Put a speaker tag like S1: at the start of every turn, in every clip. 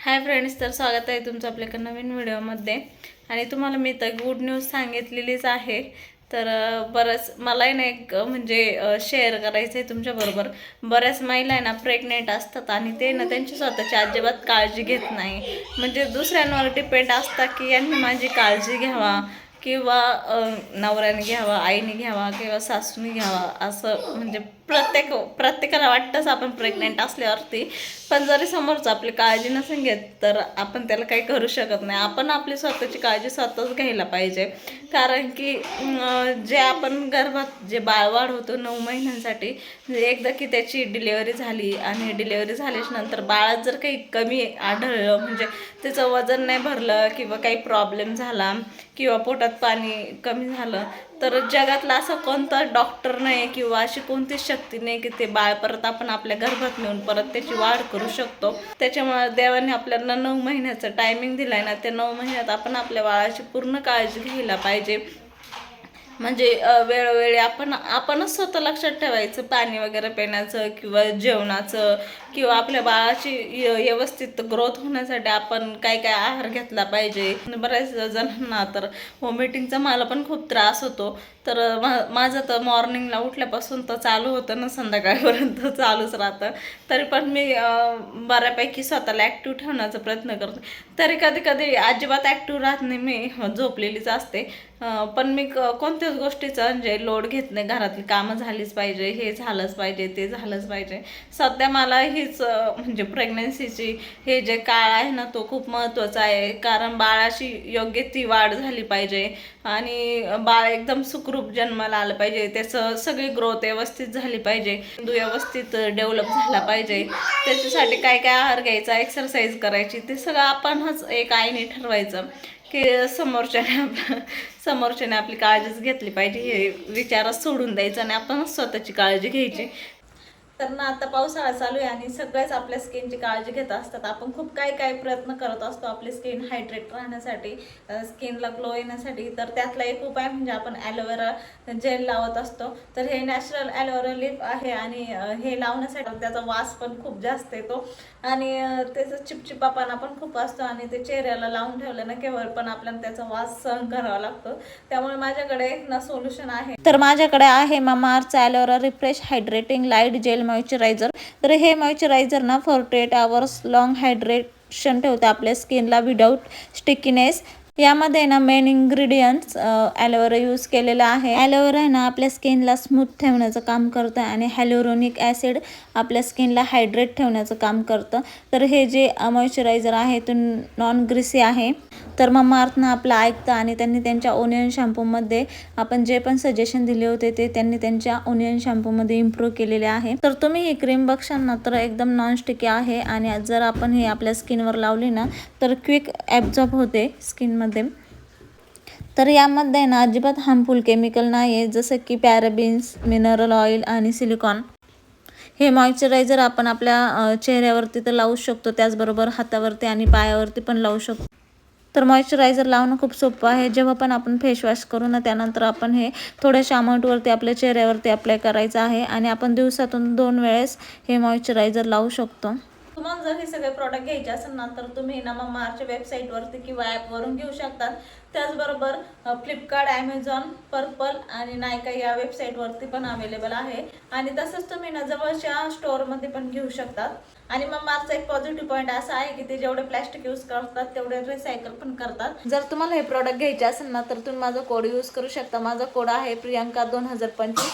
S1: Hi friends तर स्वागत आहे तुमचं आपल्या एका नवीन व्हिडिओमध्ये. आणि तुम्हाला मी तर गुड न्यूज सांगितलेलीच आहे. तर बरंच मलाही ना एक म्हणजे शेअर करायचं आहे तुमच्याबरोबर बऱ्याच महिला आहे ना प्रेग्नेंट असतात आणि ते ना त्यांची स्वतःची अजिबात काळजी घेत नाही. म्हणजे दुसऱ्यांवर डिपेंड असतात की यांनी माझी काळजी घ्यावा किंवा नवऱ्याने घ्यावा आईने घ्यावा किंवा सासूने घ्यावा असं म्हणजे प्रत्येक प्रत्येकाला वाटतंच आपण प्रेग्नेंट असल्यावरती. पण जरी समोरचं आपली काळजी नसेल घेत तर आपण त्याला काही करू शकत नाही. आपण आपली स्वतःची काळजी स्वतःच घ्यायला पाहिजे. कारण की जे आपण गर्भात जे बाळ वाढवतो नऊ महिन्यांसाठी म्हणजे एकदा की त्याची डिलेवरी झाली आणि डिलेवरी झाल्याच्यानंतर बाळात जर काही कमी आढळलं म्हणजे त्याचं वजन नाही भरलं किंवा काही प्रॉब्लेम झाला किंवा पोटात पाणी कमी झालं तर जगातला असं कोणता डॉक्टर नाही किंवा अशी कोणतीच शक्ती नाही की ते बाळ परत आपण आपल्या गर्भात नेऊन परत त्याची वाढ करू शकतो. त्याच्यामुळे देवाने आपल्याला नऊ महिन्याचं टायमिंग दिलाय ना त्या नऊ महिन्यात आपण आपल्या बाळाची पूर्ण काळजी घ्यायला पाहिजे. म्हणजे वेळोवेळी आपण आपणच स्वतः लक्षात ठेवायचं पाणी वगैरे पिण्याचं किंवा जेवणाचं किंवा आपल्या बाळाची य- व्यवस्थित ग्रोथ होण्यासाठी आपण काय काय आहार घेतला पाहिजे. बऱ्याच जणांना तर वॉमिटिंगचा मला पण खूप त्रास होतो. तर माझं तर मॉर्निंगला उठल्यापासून तर चालू होतं ना संध्याकाळपर्यंत चालूच राहतं. तरी पण मी बऱ्यापैकी स्वतःला ॲक्टिव्ह ठेवण्याचा प्रयत्न करते. तरी कधी कधी अजिबात ॲक्टिव्ह राहत नाही मी झोपलेलीच असते. पण मी कोणत्याच गोष्टीचा म्हणजे लोड घेत नाही. घरातली कामं झालीच पाहिजे हे झालंच पाहिजे ते झालंच पाहिजे. सध्या मला हीच म्हणजे प्रेग्नन्सीची हे जे काळ आहे ना तो खूप महत्त्वाचा आहे. कारण बाळाची योग्य ती वाढ झाली पाहिजे आणि बाळ एकदम सुखरूप जन्माला आलं पाहिजे. त्याचं सगळी ग्रोथ व्यवस्थित झाली पाहिजे. मेंदू व्यवस्थित डेव्हलप झाला पाहिजे. त्याच्यासाठी काय काय आहार घ्यायचा एक्सरसाइज करायची ते सगळं आपणच एक आईने ठरवायचं. की समोरच्याने समोरच्याने आपली काळजीच घेतली पाहिजे. हे विचारच सोडून द्यायचं आणि आपण स्वतःची काळजी घ्यायची. तर ना आता पावसाळा चालू आहे आणि सगळेच आपल्या स्किनची काळजी घेत असतात. आपण खूप काय काय प्रयत्न करत असतो आपली स्किन हायड्रेट राहण्यासाठी स्किनला ग्लो येण्यासाठी. तर त्यातला एक उपाय म्हणजे आपण ॲलोवेरा जेल लावत असतो. तर हे नॅचरल ॲलोवेरा लिप आहे आणि हे लावण्यासाठी त्याचा वास पण खूप जास्त येतो. आणि त्याचा चिपचिपापणा पण खूप असतो आणि ते चेहऱ्याला लावून ठेवलं ना केवळ पण आपल्याला त्याचा वास सहन करावा लागतो. त्यामुळे माझ्याकडे एक ना सोल्युशन आहे. तर माझ्याकडे आहे मामाअर्थचं aloe vera refresh hydrating light gel moisturizer तर हे मॉइश्चरायझर ना forty eight hours long hydration ठेवतं आपल्या स्किनला विदाऊट स्टिकीनेस यामध्ये ना मेन इन्ग्रेडियंट्स ॲलोवेरा यूज केलेला आहे. ॲलोवेरा ना आपल्या स्किनला स्मूथ ठेवण्याचं काम करतं आणि हॅलोरोनिक ॲसिड आपल्या स्किनला हायड्रेट ठेवण्याचं काम करतं. तर हे जे मॉइश्चरायझर आहे ते नॉन ग्रिसी आहे. तर मग मार्थनं आपलं ऐकतं आणि त्यांनी त्यांच्या ओनियन शॅम्पूमध्ये आपण जे पण सजेशन दिले होते ते त्यांनी त्यांच्या ओनियन शॅम्पूमध्ये इम्प्रूव्ह केलेले आहे. तर तुम्ही ही क्रीम बघशाल ना तर एकदम नॉन स्टिकी आहे आणि जर आपण हे आपल्या स्किनवर लावली ना तर क्विक ॲब्झॉर्ब होते स्किनमध्ये तर यामध्ये ना अजिबात हार्मफुल केमिकल नाही आहे जसं की पॅराबिन्स मिनरल ऑइल आणि सिलिकॉन हे मॉइश्चरायझर आपण आपल्या चेहऱ्यावरती तर लावू शकतो त्याचबरोबर हातावरती आणि पायावरती पण लावू शकतो. तर मॉइश्चरायझर लावणं खूप सोपं आहे. जेव्हा पण आपण फेसवॉश करू ना त्यानंतर आपण हे थोड्याशा अमाऊंटवरती आपल्या चेहऱ्यावरती अप्लाय करायचं आहे. आणि आपण दिवसातून दोन वेळेस हे मॉइश्चरायझर लावू शकतो. तुम्हाला जर हे सगळे प्रॉडक्ट घ्यायचे असेल ना तर तुम्ही ना मग वेबसाईटवरती किंवा ॲपवरून घेऊ शकतात. त्याचबरोबर फ्लिपकार्ट ॲमेझॉन पर्पल आणि नायका या वेबसाईटवरती पण अवेलेबल आहे. आणि तसंच तुम्ही ना जवळच्या स्टोअरमध्ये पण घेऊ शकतात. आणि मग मार्चचा एक पॉझिटिव्ह पॉईंट असा आहे की ते जेवढे प्लॅस्टिक यूज करतात तेवढे रिसायकल पण करतात. जर तुम्हाला हे प्रॉडक्ट घ्यायचे असेल ना तर तुम्ही माझा कोड यूज करू शकता. माझा कोड आहे प्रियांका दोन हजार पंचवीस.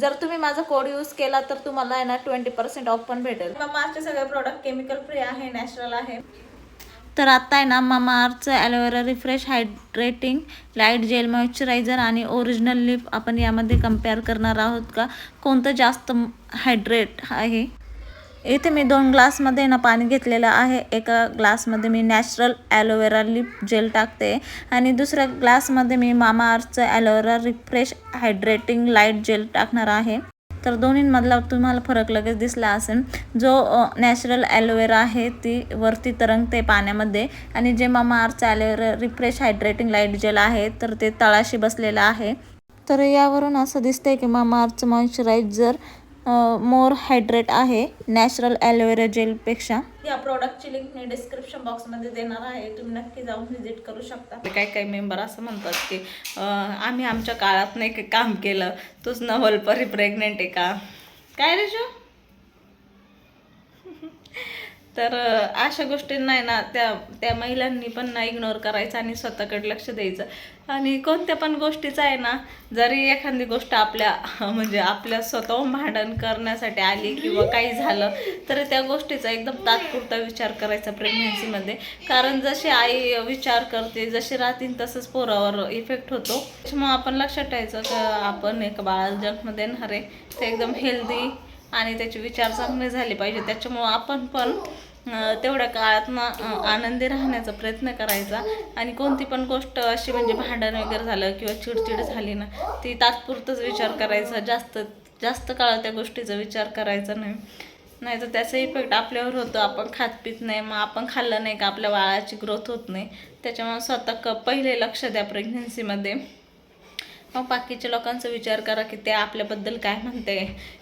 S1: जर तुम्ही माझा कोड यूज केला तर तुम्हाला आहे ना ट्वेंटी पर्सेंट ऑफ पण भेटेल. मग मार्चचे सगळे प्रोडक्ट केमिकल फ्री आहे नॅचरल आहे. तर आत्ता आहे ना मामा अर्थचं aloe vera refresh hydrating light gel moisturiser आणि ओरिजिनल लिप आपण यामध्ये कंपेअर करणार आहोत का? कोणतं जास्त हायड्रेट आहे? इथे मी दोन ग्लासमध्ये ना पाणी घेतलेलं आहे. एका ग्लासमध्ये मी natural aloe vera lip gel टाकते आणि दुसऱ्या ग्लासमध्ये मी मामाअर्थचं aloe vera refresh hydrating light gel टाकणार आहे. तर दोन्हींमधला तुम्हाला फरक लगेच दिसला असेल. जो नॅचरल ॲलोवेरा आहे ती वरती तरंगते पाण्यामध्ये आणि जे मामाअर्थचं aloe vera refresh hydrating light gel आहे तर ते तळाशी बसलेलं आहे. तर यावरून असं दिसतंय की मामाअर्थचं मॉइश्चरायझर मोर हायड्रेट आहे नॅचरल ॲलोवेरा जेलपेक्षा या प्रॉडक्टची लिंक मी डिस्क्रिप्शन बॉक्समध्ये देणार आहे. तुम्ही नक्की जाऊन व्हिजिट करू शकता. काही काही मेंबर असं म्हणतात की अं, आम्ही आमच्या काळात नाही काम केलं? तूच नवलपरी प्रेग्नेंट आहे का? काय रे तर अशा गोष्टींना आहे ना त्या त्या महिलांनी पण ना इग्नोर करायचं आणि स्वतःकडे लक्ष द्यायचं. आणि कोणत्या पण गोष्टीचं आहे ना जरी एखादी गोष्ट आपल्या म्हणजे आपल्या स्वतःहून भांडण करण्यासाठी आली किंवा काही झालं तरी त्या गोष्टीचा एकदम तात्पुरता विचार करायचा प्रेग्नेन्सीमध्ये कारण जशी आई विचार करते जशी राहतील तसंच पोरावर इफेक्ट होतो. मग आपण लक्षात ठेवायचं का आपण एक बाळाला जन्म देणार आहे ते एकदम हेल्दी आणि त्याचे विचार चांगले झाले पाहिजे. त्याच्यामुळं आपण पण तेवढ्या काळात ना आनंदी राहण्याचा प्रयत्न करायचा. आणि कोणती पण गोष्ट अशी म्हणजे भांडण वगैरे झालं किंवा चिडचिड झाली ना ती तात्पुरतच विचार करायचा. जास्त जास्त काळ त्या गोष्टीचा विचार करायचा नाही. नाही तर त्याचा इफेक्ट आपल्यावर होतो. आपण खात पित नाही मग आपण खाल्लं नाही का आपल्या बाळाची ग्रोथ होत नाही. त्याच्यामुळे स्वतः क पहिले लक्ष द्या प्रेग्नन्सीमध्ये मग बाकीच्या लोकांचा विचार करा की ते आपल्याबद्दल काय म्हणते.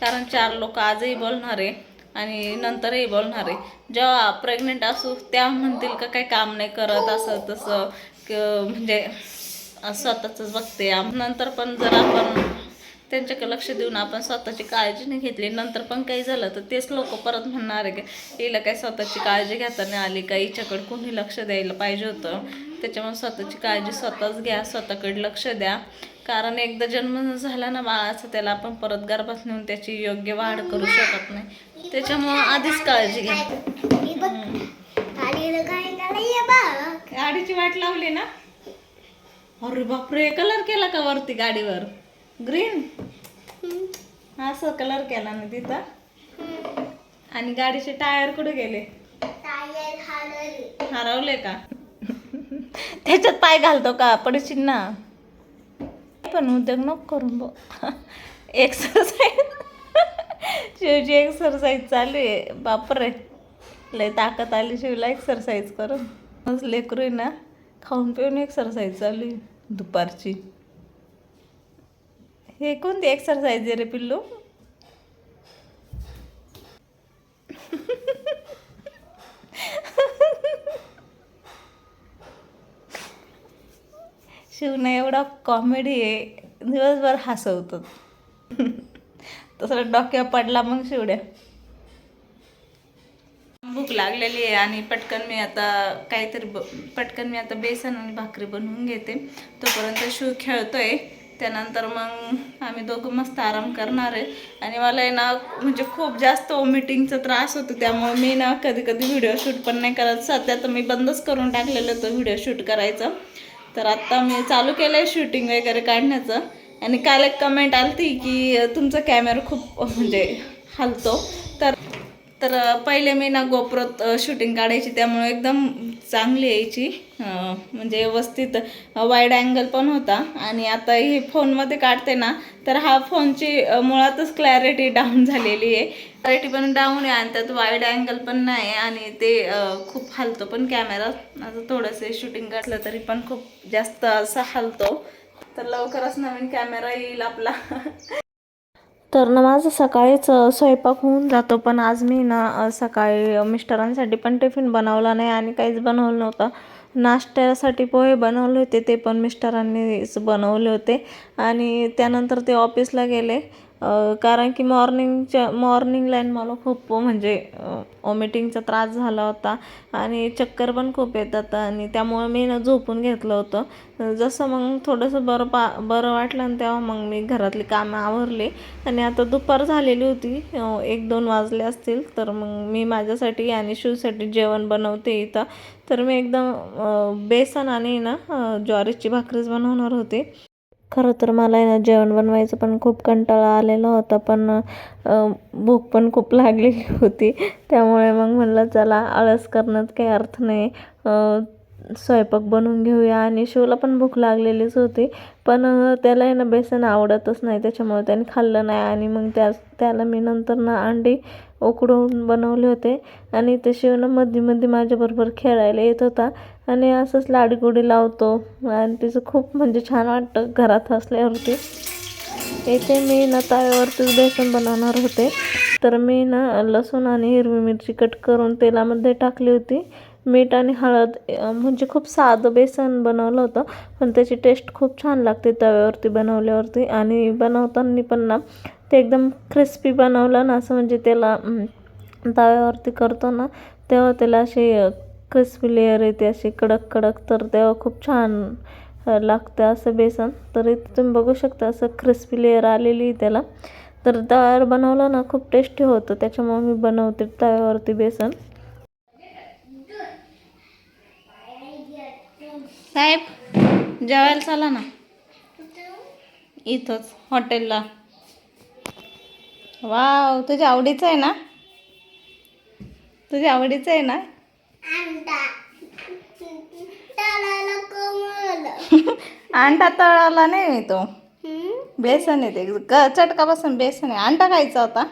S1: कारण चार लोक आजही बोलणार. आहे आणि नंतरही बोलणार आहे. जेव्हा प्रेग्नेंट असू त्या म्हणतील का काही काम नाही करत असं तसं म्हणजे स्वतःच बघते नंतर पण जर आपण त्यांच्याकडे लक्ष देऊन आपण स्वतःची काळजी नाही घेतली नंतर पण काही झालं तर तेच लोक परत म्हणणार आहे की हिला काही स्वतःची काळजी घेता नाही आली का? हिच्याकडे कोणी लक्ष द्यायला पाहिजे होतं. त्याच्यामुळे स्वतःची काळजी स्वतःच घ्या स्वतःकडे लक्ष द्या. कारण एकदा जन्म झाला ना बाळाचा त्याला आपण परत गर्भात नेऊन त्याची योग्य वाढ करू शकत नाही. त्याच्यामुळं आधीच काळजी घ्या. गाडीची वाट लावली ना? अरे बापरे कलर केला का वरती गाडीवर? ग्रीन असं कलर केला ना तिथं? आणि गाडीचे टायर कुठे गेले? हरवले का? त्याच्यात पाय घालतो का? पडशील ना? पण उद्योग नको करून बघ एक्सरसाइज शिवची एक्सरसाइज चालू आहे. बापरे. लय ताकद आली शिवला एक्सरसाइज करून. मग लेकरू आहे ना खाऊन पिऊन एक्सरसाइज चालू आहे दुपारची. हे कोणती एक्सरसाइज आहे रे पिल्लू? शिवना एवढा कॉमेडी आहे दिवसभर हसवतो तसा डोक्या पडला मग शिवड्या. भूक लागलेली आहे आणि पटकन मी आता काहीतरी ब पटकन मी आता बेसन आणि भाकरी बनवून घेते. तोपर्यंत शिव खेळतोय. त्यानंतर मग आम्ही दोघं मस्त आराम करणार आहे. आणि मला आहे ना म्हणजे खूप जास्त वॉमिटिंगचा त्रास होतो त्यामुळे मी ना कधी कधी व्हिडिओ शूट पण नाही करत. सध्या तर मी बंदच करून टाकलेलं होतं व्हिडिओ शूट करायचं. तर आत्ता मी चालू केलं आहे शूटिंग वगैरे काढण्याचं. आणि काल एक कमेंट आलती की तुमचा कॅमेरा खूप म्हणजे हलतो. तर तर पहिले मी ना गोप्रोत शूटिंग काढायची त्यामुळे एकदम चांगली यायची. म्हणजे व्यवस्थित वाईड अँगल पण होता. आणि आता हे फोनमध्ये काढते ना तर हा फोनची मुळातच क्लॅरिटी डाऊन झालेली आहे. क्लॅरिटी पण डाऊन आहे आणि त्यात वाईड अँगल पण नाही आणि ते खूप हलतो पण कॅमेरा आता थोडंसं शूटिंग काढलं तरी पण खूप जास्त असा हलतो. तर लवकरच नवीन कॅमेरा येईल आपला. तर ना माझं सकाळीच स्वयंपाक होऊन जातो. पण आज मी ना सकाळी मिस्टरांसाठी पण टिफिन बनवला नाही आणि काहीच बनवलं नव्हतं. नाश्त्यासाठी पोहे बनवले होते ते पण मिस्टरांनीच बनवले होते. आणि त्यानंतर ते ऑफिसला गेले. कारण की मॉर्निंगच्या मॉर्निंगला मला खूप म्हणजे ओमिटिंगचा त्रास झाला होता आणि चक्कर पण खूप येतात आणि त्यामुळं मी ना झोपून घेतलं होतं. जसं मग थोडंसं बरं पा बरं वाटलं आणि तेव्हा मग मी घरातली कामं आवरली आणि आता दुपार झालेली होती. एक दोन वाजले असतील तर मग मी माझ्यासाठी आणि शिवसाठी जेवण बनवते इथं. तर मी एकदम बेसन आणि ना ज्वारीची भाकरीच बनवणार होते. खरं तर मला आहे ना जेवण बनवायचं पण खूप कंटाळा आलेला होता पण भूक पण खूप लागलेली होती. त्यामुळे मग म्हणलं चला आळस करण्यात काही अर्थ नाही. स्वयंपाक बनवून घेऊया. आणि शिवला पण भूक लागलेलीच होती पण त्याला आहे ना बेसन आवडतच नाही. त्याच्यामुळे त्याने खाल्लं नाही आणि मग त्या त्याला मी नंतर ना अंडी उकडून बनवले होते. आणि ते शिवनं मध्ये मध्ये माझ्याबरोबर खेळायला येत होता. आणि असंच लाडीगुडी लावतो. आणि तिचं खूप म्हणजे छान वाटतं. घरात असल्यावरती इथे मी ना तव्यावरतीच बेसन बनवणार होते. तर मी ना लसूण आणि हिरवी मिरची कट करून तेलामध्ये टाकली होती. मीठ आणि हळद म्हणजे खूप साधं बेसन बनवलं होतं. पण त्याची टेस्ट खूप छान लागते तव्यावरती बनवल्यावरती. आणि बनवताना पण ना ते एकदम क्रिस्पी बनवलं ना असं म्हणजे त्याला तव्यावरती करतो ना तेव्हा त्याला अशी क्रिस्पी लेअर येते अशी कडक कडक तर तेव्हा खूप छान लागतं असं बेसन. तर इथे तुम्ही बघू शकता असं क्रिस्पी लेअर आलेली आहे त्याला. तर तव्यावर बनवलं ना खूप टेस्टी होतं. त्याच्यामुळे मी बनवते तव्यावरती बेसन. साहेब जेवायला चला ना. इथंच हॉटेलला वाव तुझ्या आवडीचं आहे ना? तुझ्या आवडीचं आहे ना? अंडा. तळाला नाही मी तो. बेसन आहे ते. क चटकापासून बेसन आहे. अंडा खायचा होता?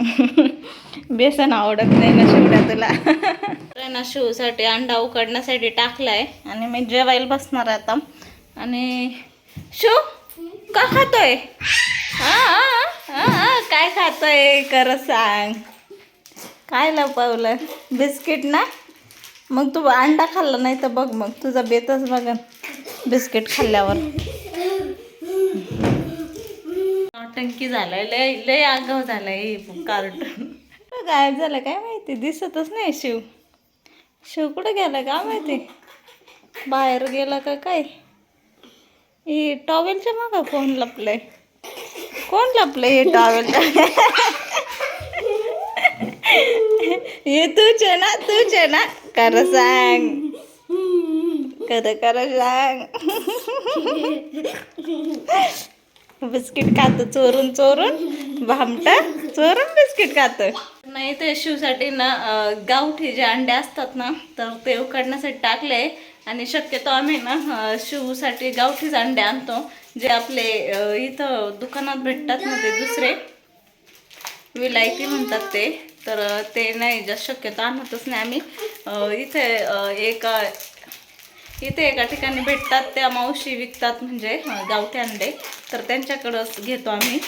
S1: बेसन आवडत नाही ना शिवड्या तुला. ना शिवसाठी अंडा उकडण्यासाठी टाकलाय. आणि मी जेवायला बसणार आहे आता. आणि शिव का खातोय? काय खातोय? कर सांग. काय लपवलं? बिस्किट ना? मग तू अंडा खाल्ला नाही तर बघ मग. तुझा बेतच बघ बिस्किट खाल्ल्यावर. नौटंकी झालाय. लय लय आगाव झालाय कार्टून गायब झालं काय माहिती? दिसतच नाही शिव. शिव कुठं गेला का माहिती? बाहेर गेला का काय? ही टॉवेलच्या मागं कोण लपलंय? कोण लपलंय हे टॉवेलच्या हे तूच आहे ना तूच आहे ना. कर सांग. कर कर सांग. बिस्किट खातं चोरून चोरून. भामटा चोरून बिस्किट खातं. नाही ते शिवसाठी ना गावठी जे अंडे असतात ना तर ते उकडण्यासाठी टाकले आणि शक्यतो आम्ही ना शिवसाठी गावठीच अंडे आणतो जे आपले इथं दुकानात भेटतात ना ते दुसरे. विलायती म्हणतात ते. तर ते नाही जास्त शक्यतो आणतच नाही आम्ही. इथे एका इथे एका ठिकाणी भेटतात त्या मावशी विकतात म्हणजे गावठी अंडे. तर त्यांच्याकडंच घेतो आम्ही.